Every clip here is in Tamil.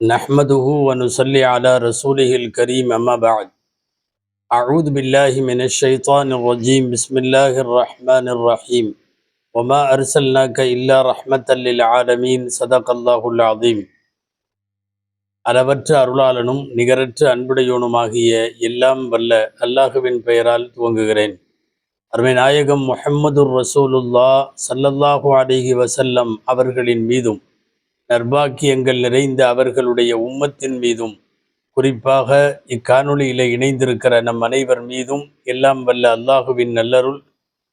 نحمده ونصلي على رسوله الكريم أما بعد أعوذ بالله من الشيطان الرجيم بسم الله الرحمن الرحيم وما أرسلناك إلا رحمة للعالمين صدق الله العظيم அளவற்ற அருளாளனும் நிகரற்ற அன்புடையோனுமாகிய எல்லாம் வல்ல அல்லாஹுவின் பெயரால் துவங்குகிறேன் அருமை நாயகம் முஹம்மதுர் ரசூலுல்லா சல்லல்லாஹு அலைஹி வசல்லம் அவர்களின் மீதும் நர்பாக்கியங்கள் நிறைந்த அவர்களுடைய உம்மத்தின் மீதும் குறிப்பாக இக்காணொளியில இணைந்திருக்கிற நம் அனைவர் மீதும் எல்லாம் வல்ல அல்லாஹுவின் நல்லருள்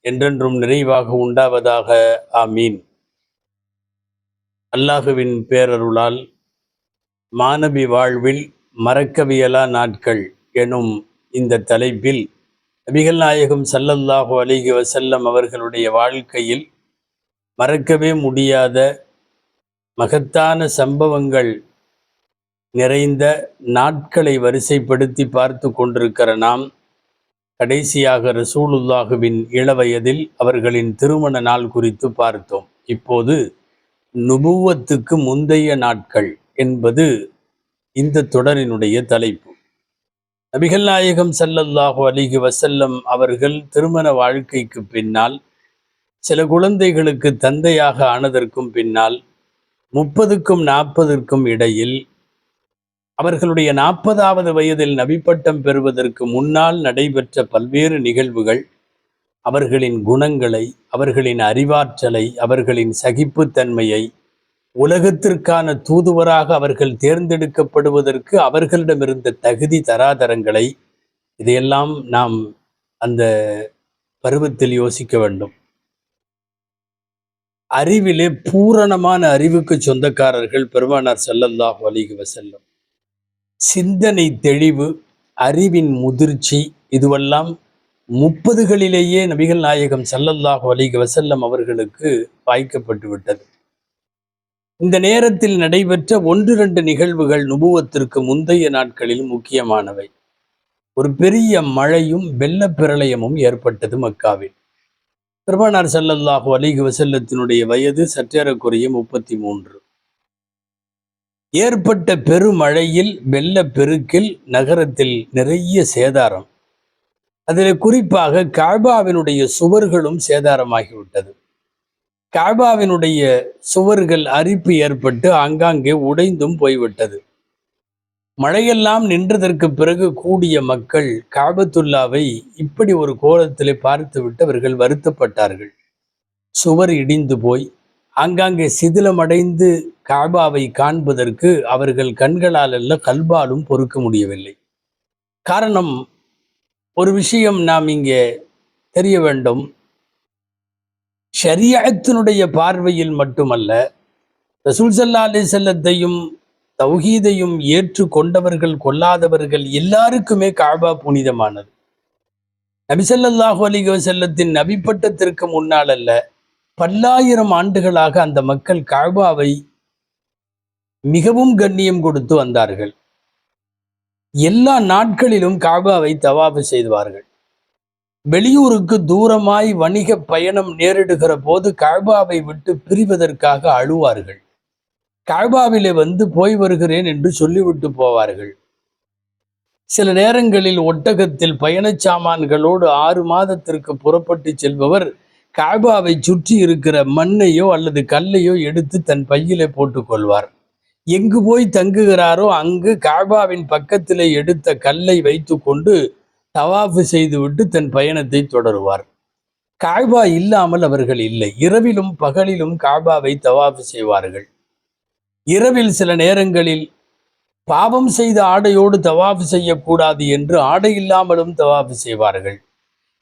என்றென்றும் நிறைவாக உண்டாவதாக. ஆமீன். அல்லாஹுவின் பேரருளால் மாணவி வாழ்வில் மறக்கவியலா நாட்கள் எனும் இந்த தலைப்பில் நபிகள் நாயகம் சல்லல்லாஹு அலிஹி வசல்லம் அவர்களுடைய வாழ்க்கையில் மறக்கவே முடியாத மகத்தான சம்பவங்கள் நிறைந்த நாட்களை வரிசைப்படுத்தி பார்த்து கொண்டிருக்கிற நாம் கடைசியாக ரசூலுல்லாஹுவின் இளவயதில் அவர்களின் திருமண நாள் குறித்து பார்த்தோம். இப்போது நுபுவத்துக்கு முந்தைய நாட்கள் என்பது இந்த தொடரினுடைய தலைப்பு. நபிகள் நாயகம் சல்லல்லாஹு அலிஹி வசல்லம் அவர்கள் திருமண வாழ்க்கைக்கு பின்னால் சில குழந்தைகளுக்கு தந்தையாக ஆனதற்கும் பின்னால் முப்பதுக்கும் நாற்பதற்கும் இடையில் அவர்களுடைய நாற்பதாவது வயதில் நபிப்பட்டம் பெறுவதற்கு முன்னால் நடைபெற்ற பல்வேறு நிகழ்வுகள் அவர்களின் குணங்களை அவர்களின் அறிவாற்றலை அவர்களின் சகிப்புத்தன்மையை உலகத்திற்கான தூதுவராக அவர்கள் தேர்ந்தெடுக்கப்படுவதற்கு அவர்களிடமிருந்த தகுதி தராதரங்களை இதையெல்லாம் நாம் அந்த பருவத்தில் யோசிக்க வேண்டும். அறிவிலே பூரணமான அறிவுக்கு சொந்தக்காரர்கள் பெருமானார் செல்லல்லாஹ் அலிகு வசல்லம் சிந்தனை தெளிவு அறிவின் முதிர்ச்சி இதுவெல்லாம் முப்பதுகளிலேயே நபிகள் நாயகம் சல்லல்லாஹு அலிக வசல்லம் அவர்களுக்கு வாய்க்கப்பட்டு விட்டது. இந்த நேரத்தில் நடைபெற்ற ஒன்று ரெண்டு நிகழ்வுகள் நுபுவத்திற்கு முந்தைய நாட்களில் முக்கியமானவை. ஒரு பெரிய மழையும் வெள்ளப்பிரளயமும் ஏற்பட்டது மக்காவில். பெருமானார் சல்லல்லாஹு அலிகு வசல்லத்தினுடைய வயது சற்றேறக்குறைய முப்பத்தி மூன்று ஏற்பட்ட பெருமழையில் வெள்ள பெருக்கில் நகரத்தில் நிறைய சேதாரம். அதில் குறிப்பாக காபாவினுடைய சுவர்களும் சேதாரமாகிவிட்டது. காபாவினுடைய சுவர்கள் அரிப்பு ஏற்பட்டு ஆங்காங்கே உடைந்தும் போய்விட்டது. மழையெல்லாம் நின்றதற்கு பிறகு கூடிய மக்கள் காபத்துல்லாவை இப்படி ஒரு கோலத்திலே பார்த்துவிட்டு அவர்கள் வருத்தப்பட்டார்கள். சுவர் இடிந்து போய் ஆங்காங்கே சிதிலமடைந்து காபாவை காண்பதற்கு அவர்கள் கண்களால் அல்ல கல்பாலும் பொறுக்க முடியவில்லை. காரணம் ஒரு விஷயம் நாம் இங்கே தெரிய வேண்டும். ஷரியத்தினுடைய பார்வையில் மட்டுமல்ல ரசூல் சல்லா அலி செல்லத்தையும் தௌஹீதையும் ஏற்று கொண்டவர்கள் கொல்லாதவர்கள் எல்லாருக்குமே காபா புனிதமானது. நபிசல்லாஹு அலிக செல்லத்தின் நபிப்பட்டத்திற்கு முன்னால் அல்ல பல்லாயிரம் ஆண்டுகளாக அந்த மக்கள் காபாவை மிகவும் கண்ணியம் கொடுத்து வந்தார்கள். எல்லா நாட்களிலும் காபாவை தவாபு செய்வார்கள் வெளியூருக்கு தூரமாய் வணிக பயணம் நேரிடுகிற போது காபாவை விட்டு பிரிவதற்காக அழுவார்கள். காபாவிலே வந்து போய் வருகிறேன் என்று சொல்லிவிட்டு போவார்கள். சில நேரங்களில் ஒட்டகத்தில் பயணச் சாமான்களோடு ஆறு மாதத்திற்கு புறப்பட்டு செல்பவர் காபாவை சுற்றி இருக்கிற மண்ணையோ அல்லது கல்லையோ எடுத்து தன் பையிலே போட்டுக்கொள்வார் எங்கு போய் தங்குகிறாரோ அங்கு காபாவின் பக்கத்திலே எடுத்த கல்லை வைத்துக்கொண்டு தவாஃபு செய்துவிட்டு தன் பயணத்தை தொடருவார். காபா இல்லாமல் அவர்கள் இல்லை. இரவிலும் பகலிலும் காபாவை தவாஃபு செய்வார்கள். இரவில் சில நேரங்களில் பாவம் செய்த ஆடையோடு தவாஃபு செய்யக்கூடாது என்று ஆடை இல்லாமலும் தவாஃபு செய்வார்கள்.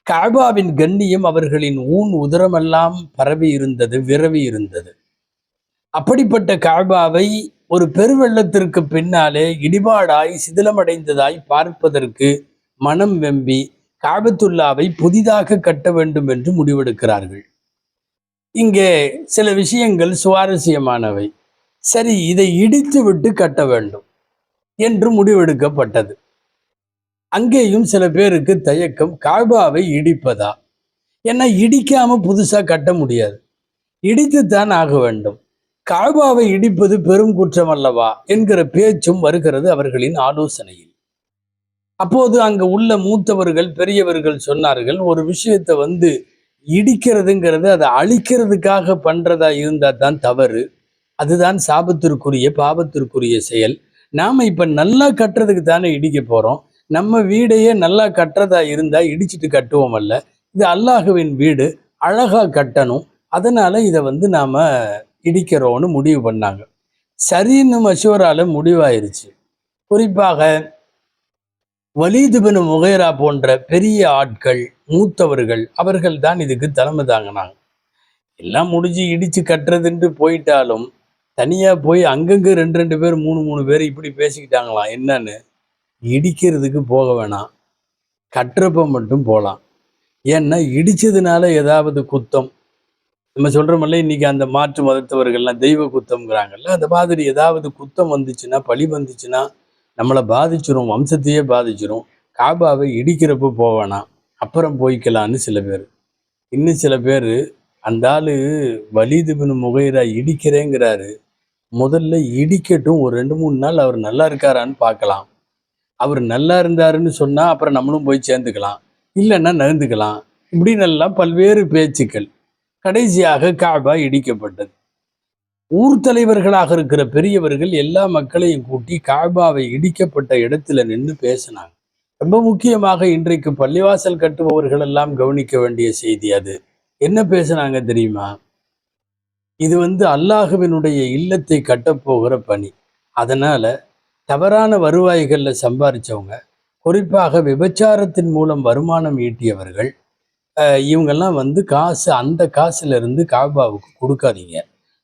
காபாவின் கண்ணியம் அவர்களின் ஊன் உதரமெல்லாம் பரவி இருந்தது விரவி இருந்தது. அப்படிப்பட்ட காபாவை ஒரு பெருவெள்ளத்திற்கு பின்னாலே இடிபாடாய் சிதிலமடைந்ததாய் பார்ப்பதற்கு மனம் வெம்பி காபத்துல்லாவை புதிதாக கட்ட வேண்டும் என்று முடிவெடுக்கிறார்கள். இங்கே சில விஷயங்கள் சுவாரஸ்யமானவை. சரி இதை இடித்து விட்டு கட்ட வேண்டும் என்று முடிவெடுக்கப்பட்டது. அங்கேயும் சில பேருக்கு தயக்கம் காபாவை இடிப்பதா? ஏன்னா இடிக்காம புதுசா கட்ட முடியாது. இடித்துத்தான் ஆக வேண்டும். காபாவை இடிப்பது பெரும் குற்றம் அல்லவா என்கிற பேச்சும் வருகிறது அவர்களின் ஆலோசனையில். அப்போது அங்க உள்ள மூத்தவர்கள் பெரியவர்கள் சொன்னார்கள் ஒரு விஷயத்தை வந்து இடிக்கிறதுங்கிறது அதை அழிக்கிறதுக்காக பண்றதா இருந்தா தான் தவறு. அதுதான் சாபத்திற்குரிய பாபத்திற்குரிய செயல். நாம இப்போ நல்லா கட்டுறதுக்கு தானே இடிக்க போகிறோம் நம்ம வீடையே நல்லா கட்டுறதா இருந்தால் இடிச்சிட்டு கட்டுவோம் அல்ல. இது அல்லாஹுவின் வீடு அழகாக கட்டணும். அதனால் இதை வந்து நாம் இடிக்கிறோன்னு முடிவு பண்ணாங்க. சரின்னு மஷூரால முடிவாயிருச்சு. குறிப்பாக வலீது பின் முகைரா போன்ற பெரிய ஆட்கள் மூத்தவர்கள் அவர்கள் தான் இதுக்கு தலைமை தாங்கினாங்க. எல்லாம் முடிஞ்சு இடிச்சு கட்டுறதுன்ட்டு போயிட்டாலும் தனியாக போய் அங்கங்கே ரெண்டு ரெண்டு பேர் மூணு மூணு பேர் இப்படி பேசிக்கிட்டாங்களாம் என்னன்னு இடிக்கிறதுக்கு போக வேணாம். கட்டுறப்ப மட்டும் போகலாம் ஏன்னா இடித்ததுனால ஏதாவது குத்தம். நம்ம சொல்கிறோமில்ல இன்றைக்கி அந்த மாற்று மதத்தவர்கள்லாம் தெய்வ குத்தம்ங்கிறாங்கல்ல அந்த மாதிரி ஏதாவது குத்தம் வந்துச்சுன்னா பழி வந்துச்சுன்னா நம்மளை பாதிச்சிரும் வம்சத்தையே பாதிச்சிரும். காபாவை இடிக்கிறப்ப போவேணாம் அப்புறம் போய்க்கலான்னு சில பேர். இன்னும் சில பேர் அந்த ஆளு வலிதுபின் முகைரா இடிக்கிறேங்கிறாரு. முதல்ல இடிக்கட்டும் ஒரு ரெண்டு மூணு நாள் அவர் நல்லா இருக்காரான்னு பார்க்கலாம். அவர் நல்லா இருந்தாருன்னு சொன்னால் அப்புறம் நம்மளும் போய் சேர்ந்துக்கலாம். இல்லைன்னா நகர்ந்துக்கலாம். இப்படின்னு எல்லாம் பல்வேறு பேச்சுக்கள். கடைசியாக காபா இடிக்கப்பட்டது. ஊர் தலைவர்களாக இருக்கிற பெரியவர்கள் எல்லா மக்களையும் கூட்டி காபாவை இடிக்கப்பட்ட இடத்துல நின்று பேசினாங்க. ரொம்ப முக்கியமாக இன்றைக்கு பள்ளிவாசல் கட்டுபவர்கள் எல்லாம் கவனிக்க வேண்டிய செய்தி அது. என்ன பேசுனாங்க தெரியுமா? இது வந்து அல்லாஹுவினுடைய இல்லத்தை கட்டப்போகிற பணி. அதனால் தவறான வருவாய்களில் சம்பாதிச்சவங்க குறிப்பாக விபச்சாரத்தின் மூலம் வருமானம் ஈட்டியவர்கள் இவங்கெல்லாம் வந்து காசு அந்த காசுல இருந்து காபாவுக்கு கொடுக்காதீங்க.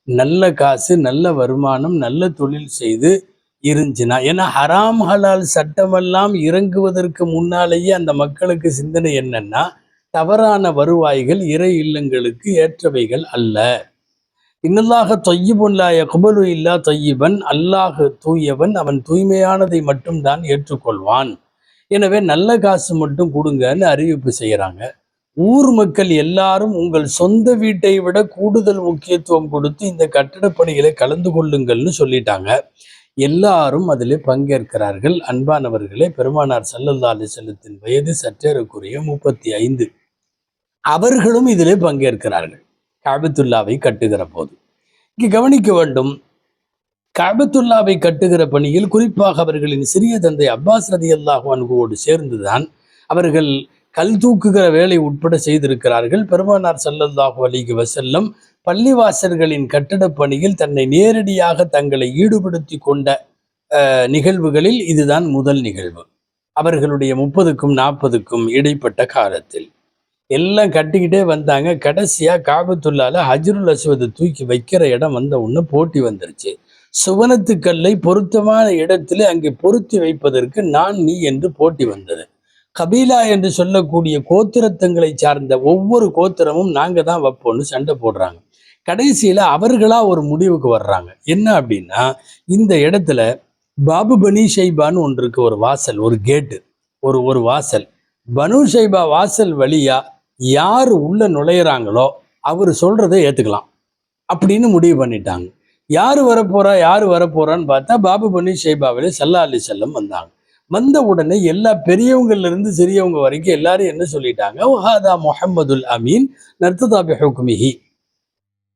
நல்ல காசு நல்ல வருமானம் நல்ல தொழில் செய்து இருந்துச்சுன்னா ஏன்னா ஹராம் ஹலால் சட்டமெல்லாம் இறங்குவதற்கு முன்னாலேயே அந்த மக்களுக்கு சிந்தனை என்னன்னா தவறான வருவாய்கள் இறை இல்லங்களுக்கு ஏற்றவைகள் அல்ல. இன்னல்லாக தொய்யிபுல்லா குபலு இல்லா தொய்யிபன் அல்லாஹ் தூயவன் அவன் தூய்மையானதை மட்டும்தான் ஏற்றுக்கொள்வான். எனவே நல்ல காசு மட்டும் கொடுங்கன்னு அறிவிப்பு செய்கிறாங்க ஊர் மக்கள் எல்லாரும் உங்கள் சொந்த வீட்டை விட கூடுதல் முக்கியத்துவம் கொடுத்து இந்த கட்டடப் பணிகளை கலந்து கொள்ளுங்கள்னு சொல்லிட்டாங்க. எல்லாரும் அதில் பங்கேற்கிறார்கள். அன்பானவர்களே பெருமானார் சல்லல்லா அலிசல்லத்தின் வயது சற்றேறக்குரிய முப்பத்தி ஐந்து. அவர்களும் இதிலே பங்கேற்கிறார்கள். காபத்துல்லாவை கட்டுகிற போது. இங்கே கவனிக்க வேண்டும். காபத்துல்லாவை கட்டுகிற பணியில் குறிப்பாக அவர்களின் சிறிய தந்தை அப்பாஸ் ரதி அல்லாஹு அன்குவோடு சேர்ந்துதான் அவர்கள் கல் தூக்குகிற வேலை உட்பட செய்திருக்கிறார்கள். பெருமானார் சல்லல்லாஹு அலைஹி வசல்லம் பள்ளிவாசல்களின் கட்டட பணியில் தன்னை நேரடியாக தங்களை ஈடுபடுத்தி கொண்ட நிகழ்வுகளில் இதுதான் முதல் நிகழ்வு. அவர்களுடைய முப்பதுக்கும் நாற்பதுக்கும் இடைப்பட்ட காலத்தில். எல்லாம் கட்டிக்கிட்டே வந்தாங்க. கடைசியாக காபத்துள்ளால ஹஜ்ருல் அஸ்வதை தூக்கி வைக்கிற இடம் வந்த ஒன்று போட்டி வந்துருச்சு. சுவனத்துக்கல்லை பொருத்தமான இடத்துல அங்கே பொருத்தி வைப்பதற்கு நான் நீ என்று போட்டி வந்தது. கபீலா என்று சொல்லக்கூடிய கோத்திரத்தங்களை சார்ந்த ஒவ்வொரு கோத்திரமும் நாங்கள் தான் வைப்போம்னு சண்டை போடுறாங்க. கடைசியில் அவர்களா ஒரு முடிவுக்கு வர்றாங்க. என்ன அப்படின்னா இந்த இடத்துல பாபு பனி ஷைபான்னு ஒன்று இருக்கு ஒரு வாசல் ஒரு கேட்டு ஒரு ஒரு வாசல். பனு ஷைபா வாசல் வழியாக யார் உள்ள நுழையிறாங்களோ அவர் சொல்றதை ஏத்துக்கலாம் அப்படின்னு முடிவு பண்ணிட்டாங்க. யார் வரப்போறா யார் வரப்போறான்னு பார்த்தா பாபு பனி ஷைபாவிலே சல்லா அலி செல்லம் வந்தாங்க. வந்த உடனே எல்லா பெரியவங்கள்ல இருந்து சிறியவங்க வரைக்கும் எல்லாரும் என்ன சொல்லிட்டாங்க? "வஹாதா முஹம்மதுல் அமீன் நர்த்ததாபி ஹுக்மிஹி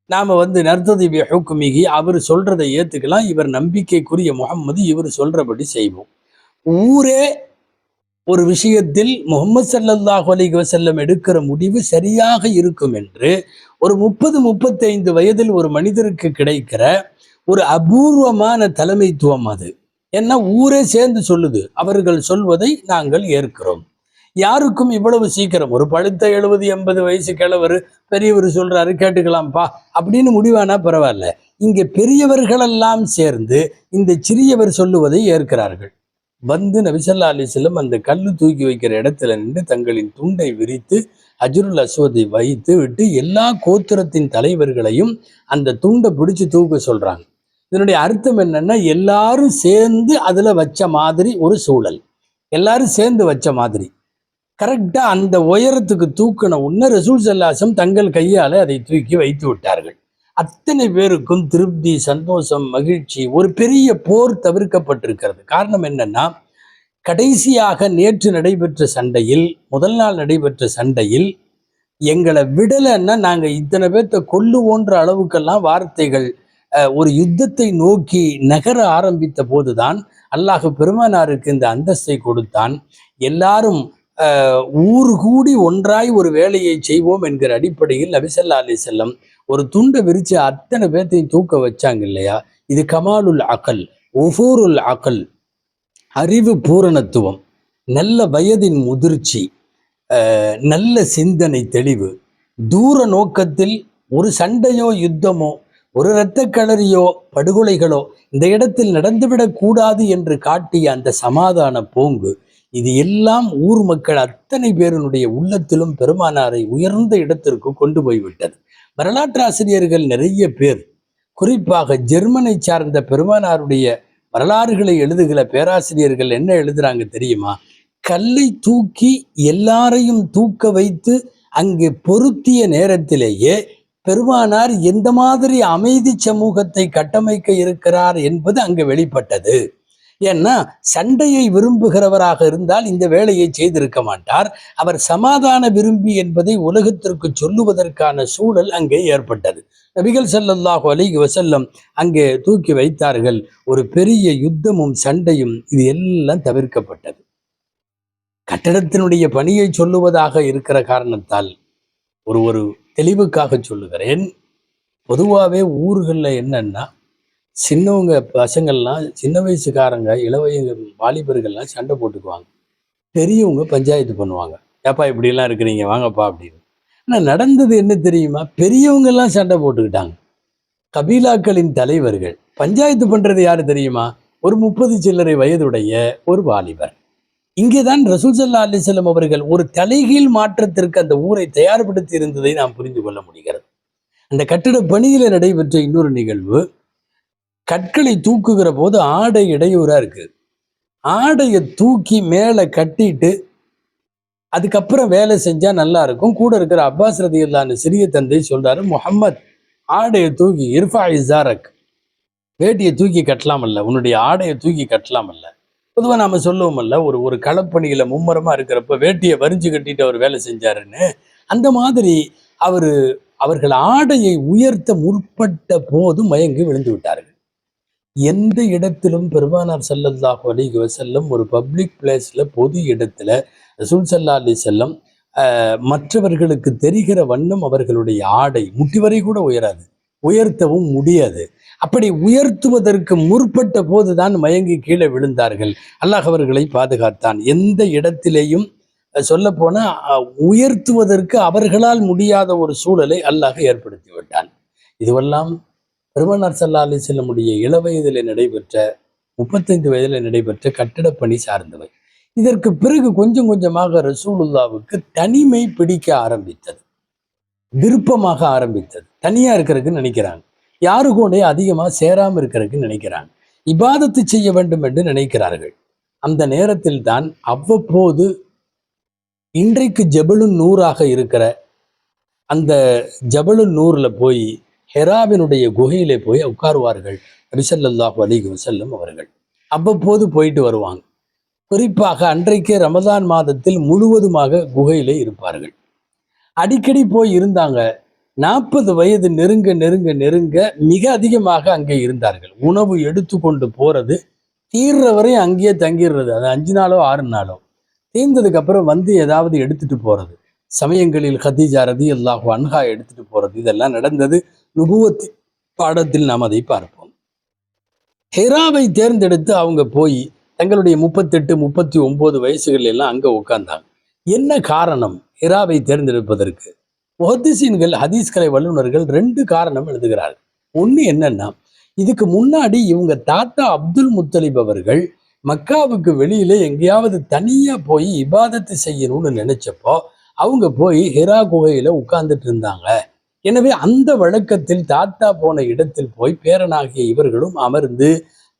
நாம வந்து நர்த்ததிபி ஹுக்மிஹி அவர் சொல்றதை ஏத்துக்கலாம் இவர் நம்பிக்கைக்குரிய முகம்மது இவர் சொல்றபடி செய்வோம். ஊரே ஒரு விஷயத்தில் முகமது ஸல்லல்லாஹு அலைஹி வசல்லம் எடுக்கிற முடிவு சரியாக இருக்கும் என்று ஒரு முப்பது முப்பத்தைந்து வயதில் ஒரு மனிதருக்கு கிடைக்கிற ஒரு அபூர்வமான தலைமைத்துவம் அது. ஏன்னா ஊரே சேர்ந்து சொல்லுது. அவர்கள் சொல்வதை நாங்கள் ஏற்கிறோம். யாருக்கும் இவ்வளவு சீக்கிரம்? ஒரு பழுத்த எழுபது எண்பது வயசு கிழவர் பெரியவர் சொல்றாரு கேட்டுக்கலாம்ப்பா அப்படின்னு முடிவானா பரவாயில்ல. இங்கே பெரியவர்களெல்லாம் சேர்ந்து இந்த சிறியவர் சொல்லுவதை ஏற்கிறார்கள். வந்து நபிசல்லா அலிஸ்லம் அந்த கல் தூக்கி வைக்கிற இடத்துல நின்று தங்களின் துண்டை விரித்து அஜருல் அஸ்வதை வைத்து விட்டு எல்லா கோத்திரத்தின் தலைவர்களையும் அந்த துண்டை பிடிச்சு தூக்க சொல்றாங்க. இதனுடைய அர்த்தம் என்னன்னா எல்லாரும் சேர்ந்து அதுல வச்ச மாதிரி ஒரு சூழல். எல்லாரும் சேர்ந்து வச்ச மாதிரி. கரெக்டா அந்த உயரத்துக்கு தூக்கின உடனே ரசூல் சல்லாசம் தங்கள் கையால அதை தூக்கி வைத்து விட்டார்கள். அத்தனை பேருக்கும் திருப்தி சந்தோஷம் மகிழ்ச்சி ஒரு பெரிய போர் தவிர்க்கப்பட்டிருக்கிறது. காரணம் என்னன்னா கடைசியாக நேற்று நடைபெற்ற சண்டையில் முதல் நாள் நடைபெற்ற சண்டையில் எங்களை விடலைன்னா நாங்க இத்தனை பேர்த்த கொல்லுவோன்ற அளவுக்கெல்லாம் வார்த்தைகள் அஹ், ஒரு யுத்தத்தை நோக்கி நகர ஆரம்பித்த போதுதான் அல்லாஹ் பெருமானாருக்கு இந்த அந்தஸ்தை கொடுத்தான். எல்லாரும் அஹ், ஊர் கூடி ஒன்றாய் ஒரு வேலையை செய்வோம் என்கிற அடிப்படையில் நபிசல்லா அலி செல்லம் ஒரு துண்டை விரிச்சு அத்தனை பேர்த்தையும் தூக்க வச்சாங்க இல்லையா? இது கமாலுல் அகல் ஒஃபூருல் அகல் அறிவு பூரணத்துவம் நல்ல வயதின் முதிர்ச்சி நல்ல சிந்தனை தெளிவு. தூர நோக்கத்தில் ஒரு சண்டையோ யுத்தமோ ஒரு இரத்த களரியோ படுகொலைகளோ இந்த இடத்தில் நடந்துவிடக்கூடாது என்று காட்டிய அந்த சமாதான போங்கு இது எல்லாம் ஊர் மக்கள் அத்தனை பேரினுடைய உள்ளத்திலும் பெருமானாரை உயர்ந்த இடத்திற்கு கொண்டு போய்விட்டது. வரலாற்று ஆசிரியர்கள் நிறைய பேர் குறிப்பாக ஜெர்மனை சார்ந்த பெருமானாருடைய வரலாறுகளை எழுதுகிற பேராசிரியர்கள் என்ன எழுதுறாங்க தெரியுமா? கல்லை தூக்கி எல்லாரையும் தூக்க வைத்து அங்கே பொருத்திய நேரத்திலேயே பெருமானார் எந்த மாதிரி அமைதி சமூகத்தை கட்டமைக்க இருக்கிறார் என்பது அங்கு வெளிப்பட்டது. ஏன்னா சண்டையை விரும்புகிறவராக இருந்தால் இந்த வேலையை செய்திருக்க மாட்டார். அவர் சமாதான விரும்பி என்பதை உலகத்திற்கு சொல்லுவதற்கான சூழல் அங்கே ஏற்பட்டது. நபிகள் சல்லல்லாஹு அலைஹி வசல்லம் அங்கே தூக்கி வைத்தார்கள். ஒரு பெரிய யுத்தமும் சண்டையும் இது எல்லாம் தவிர்க்கப்பட்டது. கட்டடத்தினுடைய பணியை சொல்லுவதாக இருக்கிற காரணத்தால் ஒரு ஒரு தெளிவுக்காக சொல்லுகிறேன். பொதுவாகவே ஊர்களில் என்னன்னா சின்னவங்க பசங்கள்லாம் சின்ன வயசுக்காரங்க இளவய வாலிபர்கள்லாம் சண்டை போட்டுக்குவாங்க. பெரியவங்க பஞ்சாயத்து பண்ணுவாங்க. ஏப்பா இப்படிலாம் இருக்கிறீங்க வாங்கப்பா அப்படின்னு. ஆனால் நடந்தது என்ன தெரியுமா? பெரியவங்கெல்லாம் சண்டை போட்டுக்கிட்டாங்க. கபீலாக்களின் தலைவர்கள். பஞ்சாயத்து பண்றது யாரு தெரியுமா? ஒரு முப்பது சில்லறை வயதுடைய ஒரு வாலிபர். இங்கேதான் ரசூல் சல்லா அலிசல்லம் அவர்கள் ஒரு தலைகீழ் மாற்றத்திற்கு அந்த ஊரை தயார்படுத்தி இருந்ததை நாம் புரிந்து கொள்ள முடிகிறது. அந்த கட்டிட பணியில் நடைபெற்ற இன்னொரு நிகழ்வு கற்களை தூக்குகிற போது ஆடை இடையூறா இருக்கு. ஆடையை தூக்கி மேலே கட்டிட்டு அதுக்கப்புறம் வேலை செஞ்சா நல்லா இருக்கும். கூட இருக்கிற அப்பாஸ் ரதி இல்லான்னு சிறிய தந்தை சொல்றாரு முஹம்மத் ஆடையை தூக்கி இர்ஃபா இசாரக் வேட்டியை தூக்கி கட்டலாமல்ல உன்னுடைய ஆடையை தூக்கி கட்டலாமல்ல. பொதுவாக நாம சொல்லுவோமல்ல ஒரு ஒரு களப்பணியில் மும்மரமா இருக்கிறப்ப வேட்டியை வரிஞ்சு கட்டிட்டு அவர் வேலை செஞ்சாருன்னு. அந்த மாதிரி அவர் அவர்கள் ஆடையை உயர்த்த முற்பட்ட போது மயங்கி விழுந்து விட்டார்கள். எந்த இடத்திலும் பெருமானார் ஸல்லல்லாஹு அலிக வஸல்லம் ஒரு பப்ளிக் பிளேஸ்ல பொது இடத்துல ரசூல் சல்லா அலி செல்லம் மற்றவர்களுக்கு தெரிகிற வண்ணம் அவர்களுடைய ஆடை முட்டி வரை கூட உயராது. உயர்த்தவும் முடியாது. அப்படி உயர்த்துவதற்கு முற்பட்ட போதுதான் மயங்கி கீழே விழுந்தார்கள். அல்லாஹ் அவர்களை பாதுகாத்தான். எந்த இடத்திலேயும் சொல்லப்போனால் உயர்த்துவதற்கு அவர்களால் முடியாத ஒரு சூழலை அல்லாஹ் ஏற்படுத்தி விட்டான். இதுவெல்லாம் பெருமனார் சல்லா அலி செல்லமுடைய இளவயதில் நடைபெற்ற முப்பத்தைந்து வயதில் நடைபெற்ற கட்டிடப்பணி சார்ந்தவை. இதற்கு பிறகு கொஞ்சம் கொஞ்சமாக ரசூலுல்லாவுக்கு தனிமை பிடிக்க ஆரம்பித்தது. விருப்பமாக ஆரம்பித்தது. தனியா இருக்கிறதுக்கு நினைக்கிறாங்க. யாரு கூட அதிகமா சேராமல் இருக்கிறதுக்கு நினைக்கிறாங்க. இபாதத்து செய்ய வேண்டும் என்று நினைக்கிறார்கள். அந்த நேரத்தில் தான் அவ்வப்போது இன்றைக்கு ஜபலு நூறாக இருக்கிற அந்த ஜபலு நூர்ல போய் ஹெராவினுடைய குகையிலே போய் உட்காருவார்கள். நபிசல்லாஹு அலிஹி வசல்லம் அவர்கள். அவ்வப்போது போயிட்டு வருவாங்க. குறிப்பாக அன்றைக்கே ரமதான் மாதத்தில் முழுவதுமாக குகையிலே இருப்பார்கள். அடிக்கடி போய் இருந்தாங்க. நாற்பது வயது நெருங்க நெருங்க நெருங்க மிக அதிகமாக அங்கே இருந்தார்கள். உணவு எடுத்துக்கொண்டு போறது தீர்ற வரை அங்கேயே தங்கிடுறது. அது அஞ்சு நாளோ ஆறு நாளோ. தீர்ந்ததுக்கு அப்புறம் வந்து ஏதாவது எடுத்துட்டு போறது. சமயங்களில் ஹதீஜா ரதி அல்லாஹு அன்ஹா எடுத்துட்டு போறது. இதெல்லாம் நடந்தது. நுபுவத் பாடத்தில் நாம் அதை பார்ப்போம். ஹெராவை தேர்ந்தெடுத்து அவங்க போய் தங்களுடைய முப்பத்தெட்டு முப்பத்தி ஒன்பது வயசுகள் எல்லாம் அங்க உட்கார்ந்தாங்க என்ன காரணம் ஹெராவை தேர்ந்தெடுப்பதற்கு? முஹத்திசீன்கள் ஹதீஸ்கலை வல்லுநர்கள் ரெண்டு காரணம் எழுதுகிறார்கள். ஒன்று என்னன்னா இதுக்கு முன்னாடி இவங்க தாத்தா அப்துல் முத்தலிப் அவர்கள் மக்காவுக்கு வெளியில எங்கேயாவது தனியா போய் இபாதத்து செய்யணும்னு நினைச்சப்போ அவங்க போய் ஹெரா குகையில உட்கார்ந்துட்டு இருந்தாங்க. எனவே அந்த வழக்கத்தில் தாத்தா போன இடத்தில் போய் பேரனாகிய இவர்களும் அமர்ந்து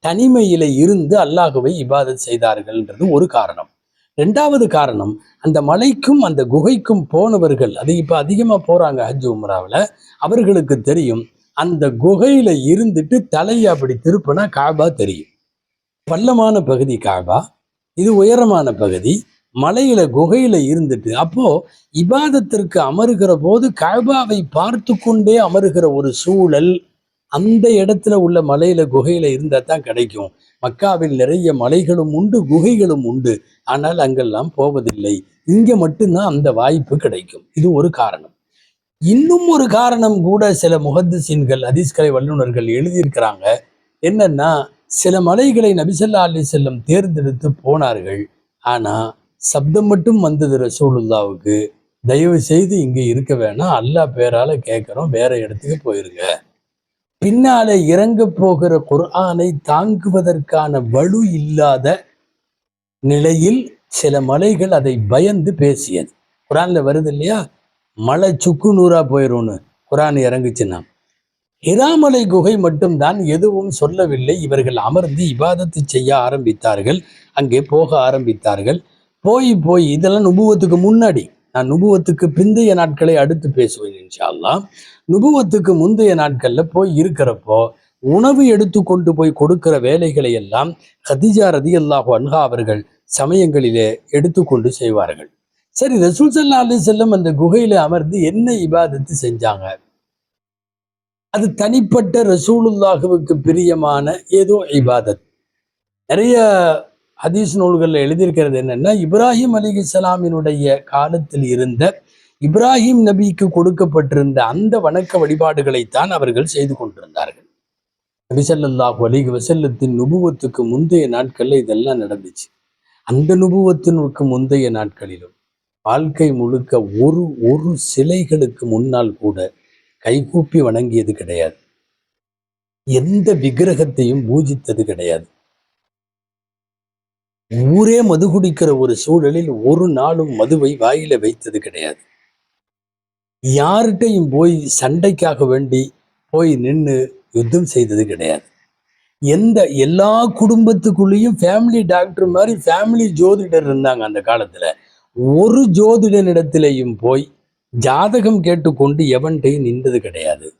தனிமையில இருந்து அல்லாஹுவை இபாதத் செய்தார்கள்ன்றது ஒரு காரணம். ரெண்டாவது காரணம் அந்த மலைக்கும் அந்த குகைக்கும் போனவர்கள் அது இப்போ அதிகமாக போகிறாங்க ஹஜ் உம்ராவில் அவர்களுக்கு தெரியும் அந்த குகையில் இருந்துட்டு தலையை அப்படி திருப்பினா காபா தெரியும். பள்ளமான பகுதி காபா இது உயரமான பகுதி மலையில குகையில இருந்துட்டு அப்போ இபாதத்திற்கு அமருகிற போது காபாவை பார்த்து கொண்டே அமருகிற ஒரு சூழல் அந்த இடத்துல உள்ள மலையில குகையில இருந்தா தான் கிடைக்கும். மக்காவில் நிறைய மலைகளும் உண்டு குகைகளும் உண்டு. ஆனால் அங்கெல்லாம் போவதில்லை. இங்க மட்டும்தான் அந்த வாய்ப்பு கிடைக்கும். இது ஒரு காரணம். இன்னும் ஒரு காரணம் கூட சில முகத்திசீன்கள் அதிஸ்கலை வல்லுநர்கள் எழுதியிருக்கிறாங்க. என்னன்னா சில மலைகளை நபிசல்லா அலி செல்லம் தேர்ந்தெடுத்து போனார்கள். ஆனா சப்தம் மட்டும் வந்தது ரசூலுல்லாவுக்கு. தயவு செய்து இங்க இருக்க வேணாம். அல்லா பேரால கேட்குறோம். வேற இடத்துக்கு போயிருங்க. பின்னாலே இறங்க போகிற குர்ஆனை தாங்குவதற்கான வலு இல்லாத நிலையில் சில மலைகள் அதை பயந்து பேசியது. குரான்ல வருது இல்லையா? மலை சுக்கு நூறா போயிரும்னு. குரான் இறங்குச்சுன்னா. இராமலை குகை மட்டும்தான் எதுவும் சொல்லவில்லை. இவர்கள் அமர்ந்து இபாதத்து செய்ய ஆரம்பித்தார்கள். அங்கே போக ஆரம்பித்தார்கள். போய் போய் இதெல்லாம் நுபுவத்துக்கு முன்னாடி. நான் நுபுவத்துக்கு பிந்தைய நாட்களை அடுத்து பேசுவேன் இன்ஷால்லா நுபுவத்துக்கு முந்தைய நாட்களில் போய் இருக்கிறப்போ உணவு எடுத்து கொண்டு போய் கொடுக்கிற வேலைகளை எல்லாம் ஹதிஜா ரதி அன்ஹா அவர்கள் சமயங்களிலே எடுத்துக்கொண்டு செய்வார்கள். சரி ரசூல் சல்லா அலி செல்லம் அந்த குகையில அமர்ந்து என்ன இபாதத்து செஞ்சாங்க? அது தனிப்பட்ட ரசூலுல்லாஹுவுக்கு பிரியமான ஏதோ இபாதத். நிறைய ஹதீஸ் நூல்களில் எழுதியிருக்கிறது என்னன்னா இப்ராஹிம் அலிகலாமினுடைய காலத்தில் இருந்த இப்ராஹிம் நபிக்கு கொடுக்கப்பட்டிருந்த அந்த வணக்க வழிபாடுகளைத்தான் அவர்கள் செய்து கொண்டிருந்தார்கள். நபிசல்லாஹு அலிக வசல்லத்தின் நுபுவத்துக்கு முந்தைய நாட்களில் இதெல்லாம் நடந்துச்சு. அந்த நுபுவத்தினுக்கு முந்தைய நாட்களிலும் வாழ்க்கை முழுக்க ஒரு ஒரு சிலைகளுக்கு முன்னால் கூட கைகூப்பி வணங்கியது கிடையாது. எந்த விக்கிரகத்தையும் பூஜித்தது கிடையாது. ஊரே மது குடிக்கிற ஒரு சூழலில் ஒரு நாளும் மதுவை வாயில வைத்தது கிடையாது. யார்கிட்டையும் போய் சண்டைக்காக வேண்டி போய் நின்று யுத்தம் செய்தது கிடையாது. எந்த எல்லா குடும்பத்துக்குள்ளேயும் ஃபேமிலி டாக்டர் மாதிரி ஃபேமிலி ஜோதிடர் இருந்தாங்க அந்த காலத்துல. ஒரு ஜோதிடனிடத்திலையும் போய் ஜாதகம் கேட்டுக்கொண்டு எவன்கிட்டையும் நின்றது கிடையாது.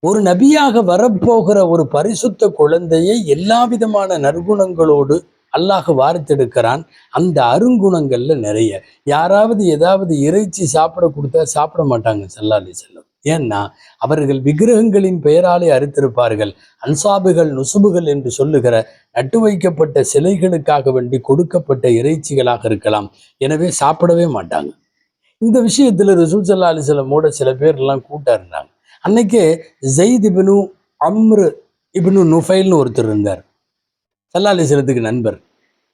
ஒரு நபியாக வரப்போகிற ஒரு பரிசுத்த குழந்தையை எல்லா விதமான நற்குணங்களோடு அல்லாஹ் வார்த்தெடுக்கிறான். அந்த அருங்குணங்கள்ல நிறைய. யாராவது ஏதாவது இறைச்சி சாப்பிட கொடுத்தா சாப்பிட மாட்டாங்க சல்லாலி செல்லம் ஏன்னா அவர்கள் விக்கிரகங்களின் பெயராலே அறுத்திருப்பார்கள். அன்சாபுகள் நுசுபுகள் என்று சொல்லுகிற நட்டு வைக்கப்பட்ட சிலைகளுக்காக வேண்டி கொடுக்கப்பட்ட இறைச்சிகளாக இருக்கலாம். எனவே சாப்பிடவே மாட்டாங்க. இந்த விஷயத்தில் ரசூல் சல்லா மூட சில பேர்லாம் எல்லாம் இருந்தாங்க அன்னைக்கே ஜெயித் இபினு அம்ரு இபினு நுஃபைல்னு ஒருத்தர் இருந்தார். சல்லா நண்பர்.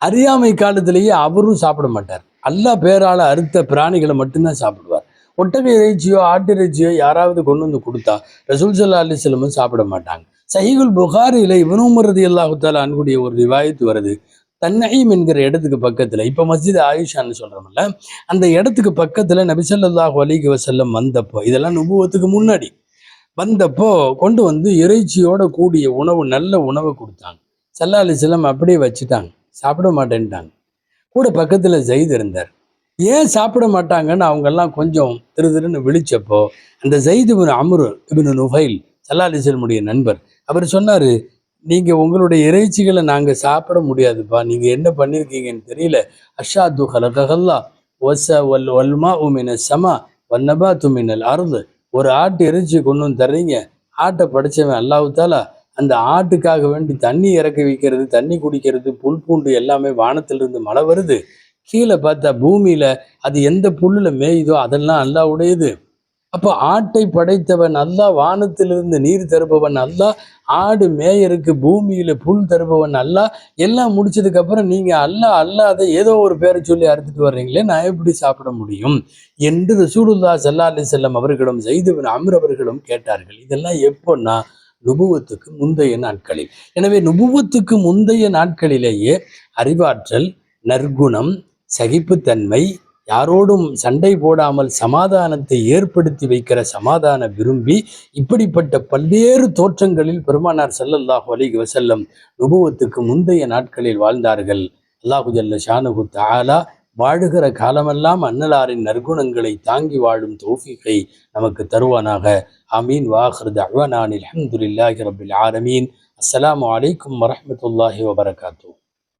அறியாமை காலத்திலேயே அவரும் சாப்பிட மாட்டார். அல்லா பேரால் அறுத்த பிராணிகளை மட்டும்தான் சாப்பிடுவார். ஒட்டக இறைச்சியோ ஆட்டு இறைச்சியோ யாராவது கொண்டு வந்து கொடுத்தா ரசூல் சல்லா அலிஸ்லமும் சாப்பிட மாட்டாங்க. சஹிகுல் புகாரில இவனுமரதி அல்லாஹுத்தால அன்புடைய ஒரு ரிவாயத்து வருது. தன்னஹீம் என்கிற இடத்துக்கு பக்கத்தில் இப்போ மஸ்ஜித் ஆயிஷான்னு சொல்கிறோம்ல அந்த இடத்துக்கு பக்கத்தில் நபிசல்லாஹு அலிக வசல்லம் வந்தப்போ இதெல்லாம் நுபுவத்துக்கு முன்னாடி வந்தப்போ கொண்டு வந்து இறைச்சியோட கூடிய உணவு நல்ல உணவை கொடுத்தாங்க. சல்லா அலிஸ்லம் அப்படியே வச்சுட்டாங்க. சாப்பிட மாட்டேன்ட்டாங்க. கூட பக்கத்தில் ஜெயித் இருந்தார். ஏன் சாப்பிட மாட்டாங்கன்னு அவங்கெல்லாம் கொஞ்சம் திரு திருன்னு விழிச்சப்போ அந்த Zaid ibn Amr ibn Nufail சல்லா அலிஸ்லமுடைய நண்பர் அவர் சொன்னார் நீங்கள் உங்களுடைய இறைச்சிகளை நாங்கள் சாப்பிட முடியாதுப்பா. நீங்கள் என்ன பண்ணியிருக்கீங்கன்னு தெரியல. அஷாத்து ஹலகல்லா ஒச வல் வல்மா உமின சமா வன்னபா துமினல் அருது. ஒரு ஆட்டு இறைச்சி கொண்டு வந்து தர்றீங்க. ஆட்டை படைச்சவன் அல்லாவுத்தாலா அந்த ஆட்டுக்காக வேண்டி தண்ணி இறக்க வைக்கிறது தண்ணி குடிக்கிறது புல் பூண்டு எல்லாமே வானத்திலிருந்து மழை வருது. கீழே பார்த்தா பூமியில அது எந்த புல்லுல மேயுதோ அதெல்லாம் அல்லா உடையது. அப்போ ஆட்டை படைத்தவன் அல்லா வானத்திலிருந்து நீர் தருபவன் அல்லா ஆடு மேயருக்கு பூமியில புல் தருபவன் அல்லா. எல்லாம் முடிச்சதுக்கு அப்புறம் நீங்க அல்லா அல்லாத ஏதோ ஒரு பேரை சொல்லி அறுத்துட்டு வர்றீங்களே நான் எப்படி சாப்பிட முடியும்? என்று ரசூலுல்லா சல்லா அலி செல்லம் அவர்களும் செய்துவன் அமர் அவர்களும் கேட்டார்கள். இதெல்லாம் எப்போன்னா நுபுவத்துக்கு முந்தைய நாட்களில். எனவே நுபுவத்துக்கு முந்தைய நாட்களிலேயே அறிவாற்றல் நற்குணம் சகிப்புத்தன்மை யாரோடும் சண்டை போடாமல் சமாதானத்தை ஏற்படுத்தி வைக்கிற சமாதான விரும்பி இப்படிப்பட்ட பல்வேறு தோற்றங்களில் பெருமானார் செல்லல்லாஹு அலிக் வசல்லம் நுபுவத்துக்கு முந்தைய நாட்களில் வாழ்ந்தார்கள். அல்லாஹு ஜல்ல ஷானுகு தாலா வாழுகிற காலமெல்லாம் அன்னலாரின் நற்குணங்களை தாங்கி வாழும் தோஃபிகை நமக்கு தருவானாக. அமீன் வாஹ்ரத் அஹ்வனான் அலமதுல்லாஹி ரபுல் ஆரமீன் அஸ்லாம் அலைக்கும் வரமத்துல்லாஹி வபரகாத்தூ